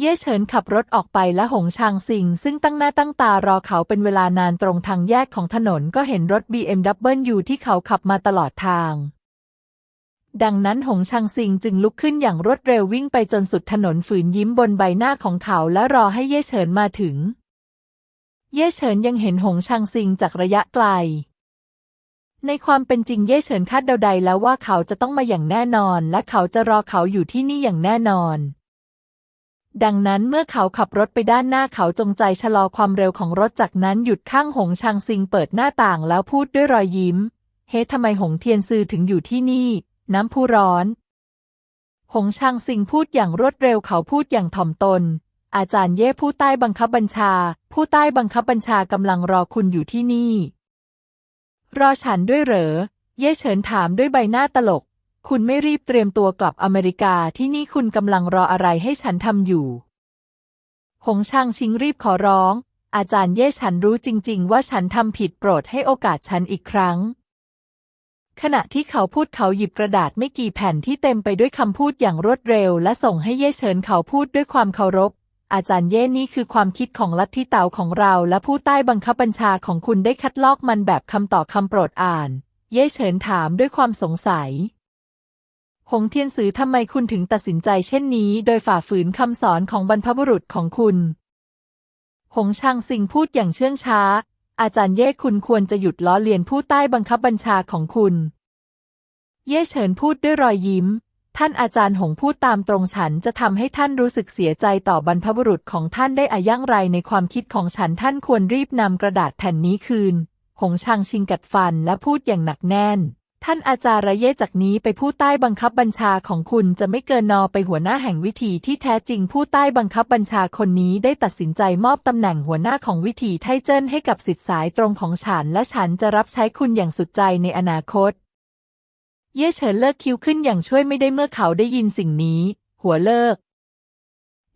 เย่เฉินขับรถออกไปและหงชางซิง ซึ่งตั้งหน้าตั้งตารอเขาเป็นเวลานานตรงทางแยกของถนนก็เห็นรถ BMW ที่เขาขับมาตลอดทาง ดังนั้นหงชางซิงจึงลุกขึ้นอย่างรวดเร็ววิ่งไปจนสุดถนนฝืนยิ้มบนใบหน้าของเขาและรอให้เย่เฉินมาถึง เย่เฉินยังเห็นหงชางซิงจากระยะไกล ในความเป็นจริงเย่เฉินคาดเดาใดแล้วว่าเขาจะต้องมาอย่างแน่นอน และเขาจะรอเขาอยู่ที่นี่อย่างแน่นอน ดังนั้นเมื่อเขาขับรถไปด้านหน้าเขาจงใจชะลอความเร็วของรถจากนั้นหยุดข้างหงชางซิงเปิดหน้าต่างแล้วพูดด้วยรอยยิ้ม เฮ้ทำไมหงเทียนซือถึงอยู่ที่นี่ น้ำพุร้อน หงชางซิงพูดอย่างรวดเร็วเขาพูดอย่างถ่อมตน อาจารย์เย่ผู้ใต้บังคับบัญชา ผู้ใต้บังคับบัญชากำลังรอคุณอยู่ที่นี่ รอฉันด้วยเหรอ เย่เฉินถามด้วยใบหน้าตลก คุณไม่รีบเตรียมตัวกลับอเมริกาที่นี่คุณกำลังรออะไรให้ฉันทำอยู่ หงช่างชิงรีบขอร้อง อาจารย์เย่ฉันรู้จริง ๆ ว่าฉันทำผิดโปรดให้โอกาสฉันอีกครั้ง ขณะที่เขาพูดเขาหยิบกระดาษไม่กี่แผ่นที่เต็มไปด้วยคำพูดอย่างรวดเร็ว และส่งให้เย่เฉินเขาพูดด้วยความเคารพ อาจารย์เย่นี่คือความคิดของลัทธิเต๋าของเรา และผู้ใต้บังคับบัญชาของคุณได้คัดลอกมันแบบคำต่อคำโปรดอ่าน เย่เฉินถามด้วยความสงสัย หงเทียนสือทำไมคุณถึงตัดสินใจเช่นนี้ โดยฝ่าฝืนคำสอนของบรรพบุรุษของคุณ หงชางซิงพูดอย่างเชื่องช้า อาจารย์เย่คุณควรจะหยุดล้อเลียนผู้ใต้บังคับบัญชาของคุณ เย่เฉินพูดด้วยรอยยิ้ม ท่านอาจารย์หงพูดตามตรงฉันจะทำให้ท่านรู้สึกเสียใจต่อบรรพบุรุษของท่านได้อายั่งไรในความคิดของฉันท่านควรรีบนำกระดาษแผ่นนี้คืน หงชางชิงกัดฟันและพูดอย่างหนักแน่น ท่านอาจารย์เยจากนี้ไปผู้ใต้บังคับบัญชาของคุณจะไม่เกินนอไปหัวหน้าแห่งวิธีที่แท้จริงผู้ใต้บังคับบัญชาคนนี้ได้ตัดสินใจมอบตำแหน่งหัวหน้าของวิธีไทเจิ้นให้กับสิทธิสายตรงของฉัน และฉันจะรับใช้คุณอย่างสุดใจในอนาคต เย่เฉินเลิกคิ้วขึ้นอย่างช่วยไม่ได้เมื่อเขาได้ยินสิ่งนี้ หัวเลิก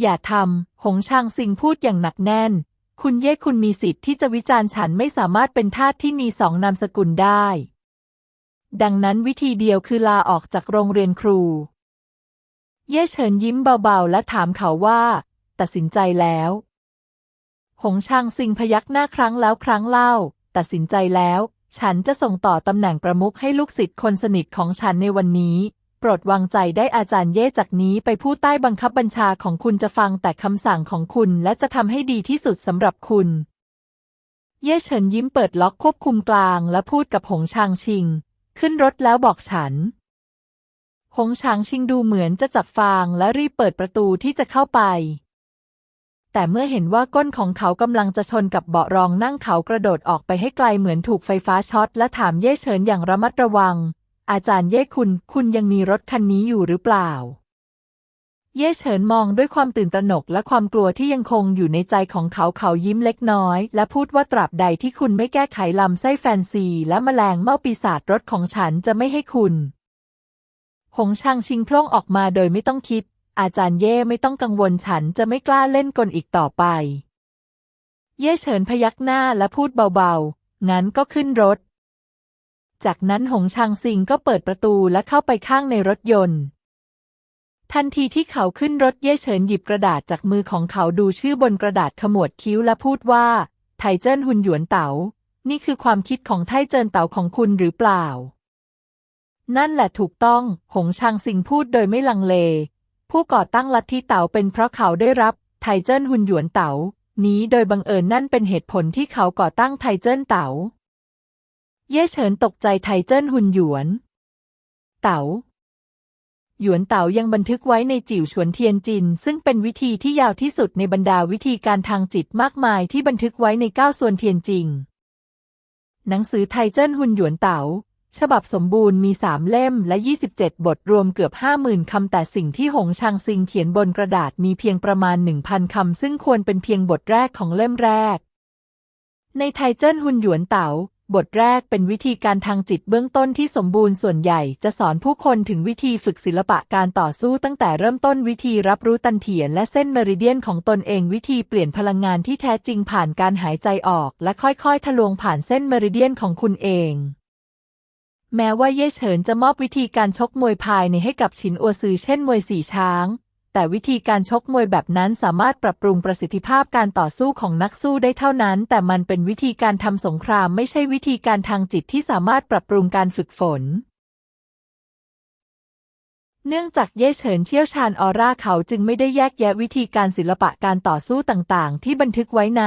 อย่าทำหงชางซิงพูดอย่างหนักแน่น คุณเย่คุณมีสิทธิ์ที่จะวิจารณ์ฉันไม่สามารถเป็นทาสที่มีสองนามสกุลได้ ดังนั้นวิธีเดียวคือลาออกจากโรงเรียนครู เย่เฉินยิ้มเบาๆ และถามเขาว่า ตัดสินใจแล้ว หงชางซิงพยักหน้าครั้งแล้วครั้งเล่า ตัดสินใจแล้ว ฉันจะส่งต่อตำแหน่งประมุขให้ลูกศิษย์คนสนิทของฉันในวันนี้โปรดวางใจได้อาจารย์เย่จากนี้ไปผู้ใต้บังคับบัญชาของคุณจะฟังแต่คำสั่งของคุณและจะทำให้ดีที่สุดสำหรับคุณ เย่เฉินยิ้มเปิดล็อกควบคุมกลางและพูดกับหงชางชิง ขึ้นรถแล้วบอกฉัน หงฉางชิงดูเหมือนจะจับฟางและรีบเปิดประตูที่จะเข้าไป แต่เมื่อเห็นว่าก้นของเขากำลังจะชนกับเบาะรองนั่งเขากระโดดออกไปให้ไกลเหมือนถูกไฟฟ้าช็อตและถามเย่เฉินอย่างระมัดระวัง อาจารย์เย่คุณ คุณยังมีรถคันนี้อยู่หรือเปล่า เย่เฉินมองด้วยความตื่นตระหนกและความกลัวที่ยังคงอยู่ในใจของเขาเขายิ้มเล็กน้อย และพูดว่าตราบใดที่คุณไม่แก้ไขลำไส้แฟนซี และแมลงเม่าปีศาจรถของฉันจะไม่ให้คุณ หงชางชิงพล่งออกมาโดยไม่ต้องคิด อาจารย์เย่ไม่ต้องกังวลฉันจะไม่กล้าเล่นกลอีกต่อไป เย่เฉินพยักหน้าและพูดเบาๆ งั้นก็ขึ้นรถ จากนั้นหงชางซิงก็เปิดประตูและเข้าไปข้างในรถยนต์ ทันทีที่เขาขึ้นรถเย่เฉินหยิบกระดาษจากมือของเขาดูชื่อบนกระดาษขมวดคิ้วและพูดว่า ไทเจิ้นหุนหยวนเต๋า นี่คือความคิดของไทเจิ้นเต๋าของคุณหรือเปล่า นั่นแหละถูกต้อง หงชางซิงพูดโดยไม่ลังเล ผู้ก่อตั้งลัทธิเต๋าเป็นเพราะเขาได้รับไทเจิ้นหุนหยวนเต๋า นี้โดยบังเอิญนั่นเป็นเหตุผลที่เขาก่อตั้งไทเจิ้นเต๋า เย่เฉินตกใจไทเจิ้นหุนหยวน เต๋า หยวนเต๋ายังบันทึกไว้ในจิ๋วฉวนเทียนจิน ซึ่งเป็นวิธีที่ยาวที่สุดในบรรดาวิธีการทางจิตมากมายที่บันทึกไว้ในเก้าส่วนเทียนจิง หนังสือไทเจิ้นหุนหยวนเต๋าฉบับสมบูรณ์มีสามเล่มและ 27 บทรวมเกือบห้าหมื่นคำแต่สิ่งที่หงชางซิงเขียนบนกระดาษมีเพียงประมาณหนึ่งพันคำ ซึ่งควรเป็นเพียงบทแรกของเล่มแรก ในไทเจิ้นหุนหยวนเต๋า บทแรกเป็นวิธีการทางจิตเบื้องต้นที่สมบูรณ์ส่วนใหญ่จะสอนผู้คนถึงวิธีฝึกศิลปะการต่อสู้ตั้งแต่เริ่มต้นวิธีรับรู้ตันเถียนและเส้นเมริเดียนของตนเองวิธีเปลี่ยนพลังงานที่แท้จริงผ่านการหายใจออกและค่อยๆ ทะลวงผ่านเส้นเมริเดียนของคุณเองแม้ว่าเย่เฉินจะมอบวิธีการชกมวยภายในให้กับฉินอัวซือเช่นมวยสี่ช้าง แต่วิธีการชกมวยแบบนั้นสามารถปรับปรุงประสิทธิภาพการต่อสู้ของนักสู้ได้เท่านั้น แต่มันเป็นวิธีการทำสงครามไม่ใช่วิธีการทางจิตที่สามารถปรับปรุงการฝึกฝน เนื่องจากเย่เฉินเชี่ยวชาญออร่าเขาจึงไม่ได้แยกแยะวิธีการศิลปะการต่อสู้ต่างๆ ที่บันทึกไว้ใน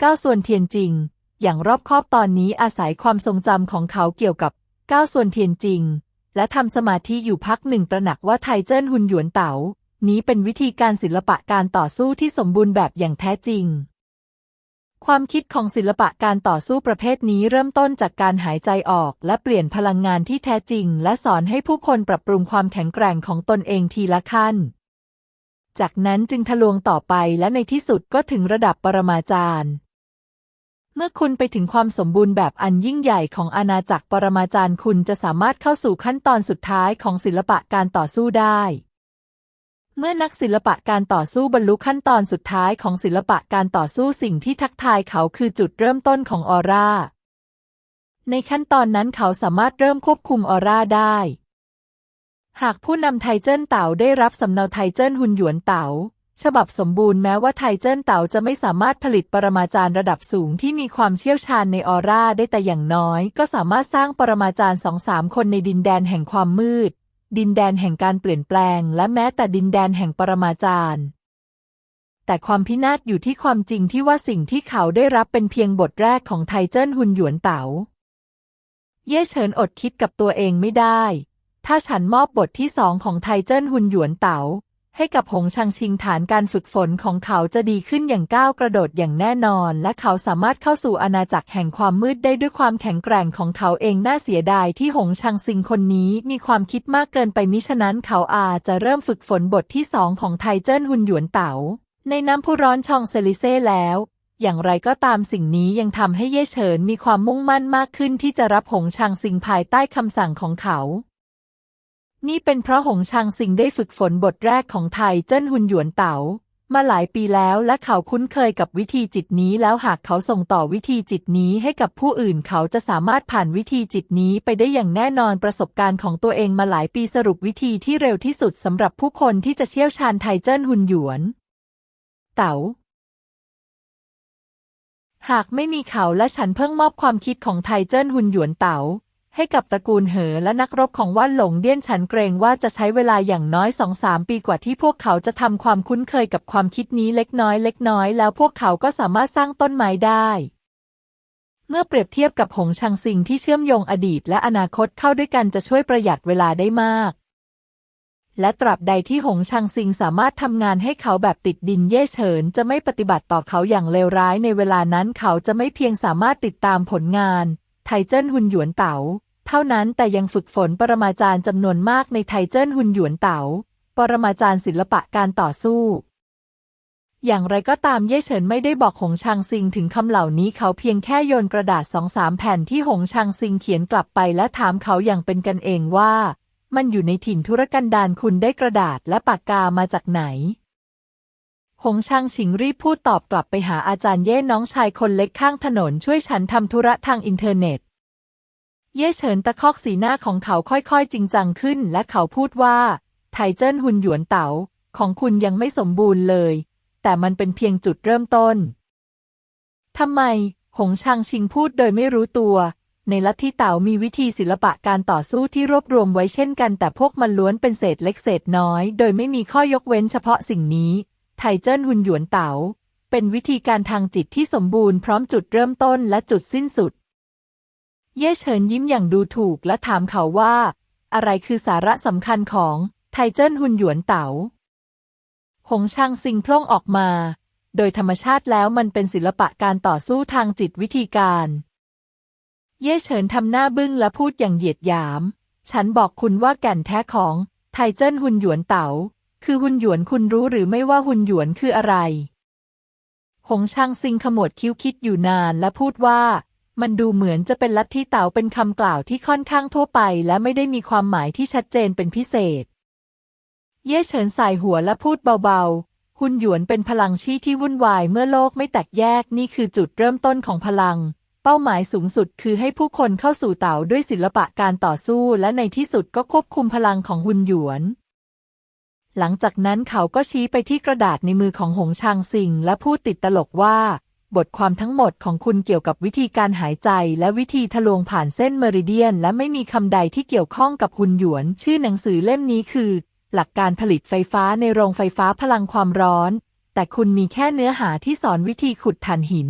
เก้าส่วนเทียนจริง อย่างรอบคอบตอนนี้อาศัยความทรงจำของเขาเกี่ยวกับเก้าส่วนเทียนจริง และทำสมาธิอยู่พักหนึ่งตระหนักว่าไทเจิ้นหุนหยวนเต๋า นี้เป็นวิธีการศิลปะการต่อสู้ที่สมบูรณ์แบบอย่างแท้จริง ความคิดของศิลปะการต่อสู้ประเภทนี้เริ่มต้นจากการหายใจออก และเปลี่ยนพลังงานที่แท้จริง และสอนให้ผู้คนปรับปรุงความแข็งแกร่งของตนเองทีละขั้น จากนั้นจึงทะลวงต่อไปและในที่สุดก็ถึงระดับปรมาจารย์เมื่อคุณไปถึงความสมบูรณ์แบบอันยิ่งใหญ่ของอาณาจักรปรมาจารย์คุณจะสามารถเข้าสู่ขั้นตอนสุดท้ายของศิลปะการต่อสู้ได้ เมื่อนักศิลปะการต่อสู้บรรลุขั้นตอนสุดท้ายของศิลปะการต่อสู้สิ่งที่ทักทายเขาคือจุดเริ่มต้นของออร่า ในขั้นตอนนั้นเขาสามารถเริ่มควบคุมออร่าได้ หากผู้นำไทเจิ้นเต๋าได้รับสำเนาไทเจิ้นหุนหยวนเต๋าฉบับสมบูรณ์แม้ว่าไทเจิ้นเต๋าจะไม่สามารถผลิตปรมาจารย์ระดับสูงที่มีความเชี่ยวชาญในออร่าได้แต่อย่างน้อย ก็สามารถสร้างปรมาจารย์สองสามคนในดินแดนแห่งความมืด ดินแดนแห่งการเปลี่ยนแปลง และแม้แต่ดินแดนแห่งปรมาจารย์แต่ความพินาศอยู่ที่ความจริงที่ว่าสิ่งที่เขาได้รับเป็นเพียงบทแรกของไทเจิ้นหุนหยวนเต๋า เย่เฉินอดคิดกับตัวเองไม่ได้ ถ้าฉันมอบบทที่สองของไทเจิ้นหุนหยวนเต๋า ให้กับหงชังชิงฐานการฝึกฝนของเขาจะดีขึ้นอย่างก้าวกระโดดอย่างแน่นอน และเขาสามารถเข้าสู่อาณาจักรแห่งความมืดได้ด้วยความแข็งแกร่งของเขาเองน่าเสียดายที่หงชังซิงคนนี้มีความคิดมากเกินไปมิฉะนั้นเขาอาจจะเริ่มฝึกฝนบทที่สองของไทเจิ้นหุนหยวนเต๋าในน้ำพุร้อนชองเซลิเซ่แล้ว อย่างไรก็ตามสิ่งนี้ยังทำให้เย่เฉินมีความมุ่งมั่นมากขึ้นที่จะรับหงชางซิงภายใต้คำสั่งของเขา นี่เป็นเพราะหงชางซิงได้ฝึกฝนบทแรกของไทเจิ้นหุนหยวนเต๋ามาหลายปีแล้วและเขาคุ้นเคยกับวิธีจิตนี้แล้วหากเขาส่งต่อวิธีจิตนี้ให้กับผู้อื่นเขาจะสามารถผ่านวิธีจิตนี้ไปได้อย่างแน่นอนประสบการณ์ของตัวเองมาหลายปีสรุปวิธีที่เร็วที่สุดสำหรับผู้คนที่จะเชี่ยวชาญไทเจิ้นหุนหยวน เต๋าหากไม่มีเขาและฉันเพิ่งมอบความคิดของไทเจิ้นหุนหยวนเต๋า ให้กับตระกูลเหอและนักรบของว่านหลงเดี้ยนฉันเกรงว่าจะใช้เวลาอย่างน้อยสองสามปีกว่าที่พวกเขาจะทำความคุ้นเคยกับความคิดนี้เล็กน้อยเล็กน้อยแล้วพวกเขาก็สามารถสร้างต้นไม้ได้เมื่อเปรียบเทียบกับหงชังซิงที่เชื่อมโยงอดีตและอนาคตเข้าด้วยกันจะช่วยประหยัดเวลาได้มาก และตราบใดที่หงชังซิงสามารถทำงานให้เขาแบบติดดินเย่เฉิน จะไม่ปฏิบัติต่อเขาอย่างเลวร้ายในเวลานั้นเขาจะไม่เพียงสามารถติดตามผลงาน เจิ้นหุนหยวนเต๋าเท่านั้นแต่ยังฝึกฝนปรมาจารย์จำนวนมากในไทเจิ้นหุนหยวนเต๋าปรมาจารย์ศิลปะการต่อสู้ อย่างไรก็ตามเย่เฉินไม่ได้บอกหงชางซิงถึงคำเหล่านี้เขาเพียงแค่โยนกระดาษสองสามแผ่นที่หงชางซิงเขียนกลับไปและถามเขาอย่างเป็นกันเองว่า มันอยู่ในถิ่นธุรกันดารคุณได้กระดาษและปากกามาจากไหนหงชางฉิงรีบพูดตอบกลับไปหาอาจารย์เย่น้องชายคนเล็กข้างถนนช่วยฉันทำธุระทางอินเทอร์เน็ต เย่เฉินตะคอกสีหน้าของเขาค่อยๆ จริงจังขึ้น และเขาพูดว่า ไทเจิ้นหุนหยวนเต๋าของคุณยังไม่สมบูรณ์เลย แต่มันเป็นเพียงจุดเริ่มต้น ทำไม หงชางชิงพูดโดยไม่รู้ตัว ในลัทธิเต๋ามีวิธีศิลปะการต่อสู้ที่รวบรวมไว้เช่นกัน แต่พวกมันล้วนเป็นเศษเล็กเศษน้อย โดยไม่มีข้อยกเว้นเฉพาะสิ่งนี้ ไทเจิ้นหุนหยวนเต๋าเป็นวิธีการทางจิตที่สมบูรณ์พร้อมจุดเริ่มต้นและจุดสิ้นสุด เย่เฉินยิ้มอย่างดูถูกและถามเขาว่า อะไรคือสาระสำคัญของไทเจิ้นหุนหยวนเต๋า หงช่างซิงพล่องออกมา โดยธรรมชาติแล้วมันเป็นศิลปะการต่อสู้ทางจิตวิธีการ เย่เฉินทำหน้าบึ้งและพูดอย่างเหยียดหยาม ฉันบอกคุณว่าแก่นแท้ของไทเจิ้นหุนหยวนเต๋า คือหุนหยวนคุณรู้หรือไม่ว่าหุนหยวนคืออะไร หงช่างซิงขมวดคิ้วคิดอยู่นานและพูดว่า มันดูเหมือนจะเป็นลัทธิเต๋าเป็นคำกล่าวที่ค่อนข้างทั่วไป และไม่ได้มีความหมายที่ชัดเจนเป็นพิเศษ เย่เฉินสายหัวและพูดเบาๆ หุนหยวนเป็นพลังชี้ที่วุ่นวายเมื่อโลกไม่แตกแยกนี่คือจุดเริ่มต้นของพลัง เป้าหมายสูงสุดคือให้ผู้คนเข้าสู่เต๋าด้วยศิลปะการต่อสู้ และในที่สุดก็ควบคุมพลังของหุนหยวน หลังจากนั้นเขาก็ชี้ไปที่กระดาษในมือของหงชางซิงและพูดติดตลกว่า บทความทั้งหมดของคุณเกี่ยวกับวิธีการหายใจและวิธีทะลวงผ่านเส้นเมริเดียน และไม่มีคำใดที่เกี่ยวข้องกับหุ่นหยวน ชื่อหนังสือเล่มนี้คือ หลักการผลิตไฟฟ้าในโรงไฟฟ้าพลังความร้อน แต่คุณมีแค่เนื้อหาที่สอนวิธีขุดถ่านหิน